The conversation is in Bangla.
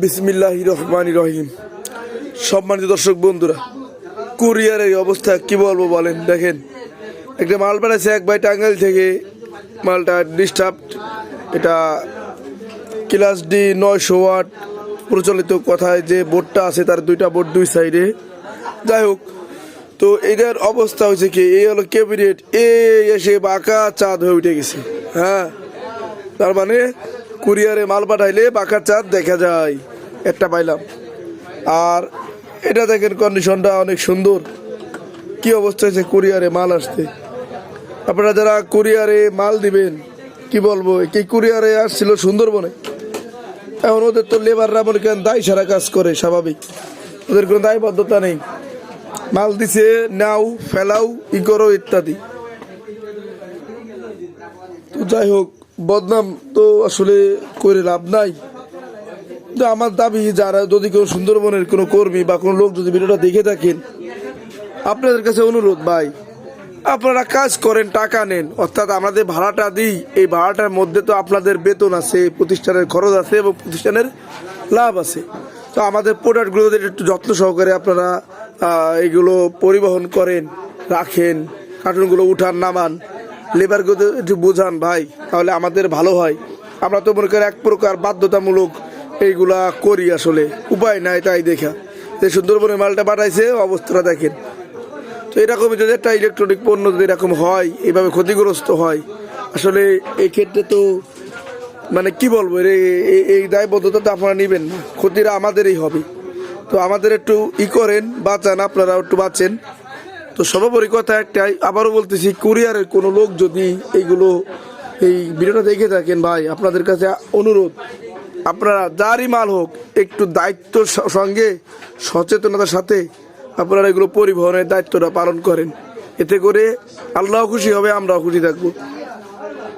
বিসমিল্লাহ রহমান রহিম সম্মানিত দর্শক বন্ধুরা কুরিয়ারের এই অবস্থা কি বলব বলেন? দেখেন, একটা মাল পাঠাইছে এক ভাই টাঙ্গাইল থেকে। মালটা ডিস্টার্ব এটা ক্লাস ডি নয়শো ওয়াট প্রচলিত কথায় যে বোর্ডটা আছে, তার দুইটা বোর্ড দুই সাইডে যাই হোক, তো এটার অবস্থা হয়েছে কি, এই হলো ক্যাবিনেট এ এসে বাঁকা চাঁদ হয়ে উঠে গেছে। হ্যাঁ তার মানে কুরিয়ারে মাল পাঠাইলে বাঁকা চাঁদ দেখা যায়। একটা পাইলাম। আর এটা দেখেন কন্ডিশনটা অনেক সুন্দর। কি অবস্থা হয়েছে কুরিয়ারে মাল আসতে? আপনারা যারা কুরিয়ারে মাল দিবেন, কি বলব কি কুরিয়ারে আসছিল সুন্দরবনে। এখন ওদের তো লেবাররা মনে করেন দায় সারা কাজ করে, স্বাভাবিক। ওদের কোনো দায়বদ্ধতা নেই। মাল দিছে, নাও, ফেলাও, ই করো ইত্যাদি। তো যাই হোক বদনাম তো আসলে করে লাভ নাই। তো আমার দাবি, যারা যদি কেউ সুন্দরবনের কোনো কর্মী বা কোনো লোক যদি ভিডিওটা দেখে থাকেন, আপনাদের কাছে অনুরোধ ভাই, আপনারা কাজ করেন, টাকা নেন, অর্থাৎ আমাদের ভাড়াটা দিই। এই ভাড়াটার মধ্যে তো আপনাদের বেতন আছে, প্রতিষ্ঠানের খরচ আছে এবং প্রতিষ্ঠানের লাভ আছে। তো আমাদের প্রোডাক্টগুলো একটু যত্ন সহকারে আপনারা এগুলো পরিবহন করেন, রাখেন কার্টুনগুলো উঠান, নামান লেবারগুলো একটু বোঝান ভাই, তাহলে আমাদের ভালো হয়। আমরা তো মনে করি এক প্রকার বাধ্যতামূলক এইগুলা করি আসলে, উপায় নাই তাই দেখা। যে সুন্দরবনের মালটা পাঠাইছে, অবস্থাটা দেখেন। তো এরকম যদি একটা ইলেকট্রনিক পণ্য যদি এরকম হয়, এভাবে ক্ষতিগ্রস্ত হয়, আসলে এই ক্ষেত্রে তো মানে কি বলব রে এই- এই দায়বদ্ধতা তো আপনারা নেবেন না, ক্ষতিটা আমাদেরই হবে। তো আমাদের একটু ই করেন, বাঁচান আপনারা একটু বাঁচেন। তো সর্বোপরি কথা একটাই, আবারও বলতেছি, কোরিয়ারের কোনো লোক যদি এইগুলো, এই ভিডিওটা দেখে থাকেন ভাই, আপনাদের কাছে অনুরোধ, আপনারা যারই মাল হোক, একটু দায়িত্বর সঙ্গে, সচেতনতার সাথে আপনারা এগুলো পরিবহনের দায়িত্বটা পালন করেন। এতে করে আল্লাহ খুশি হবে, আমরাও খুশি থাকব।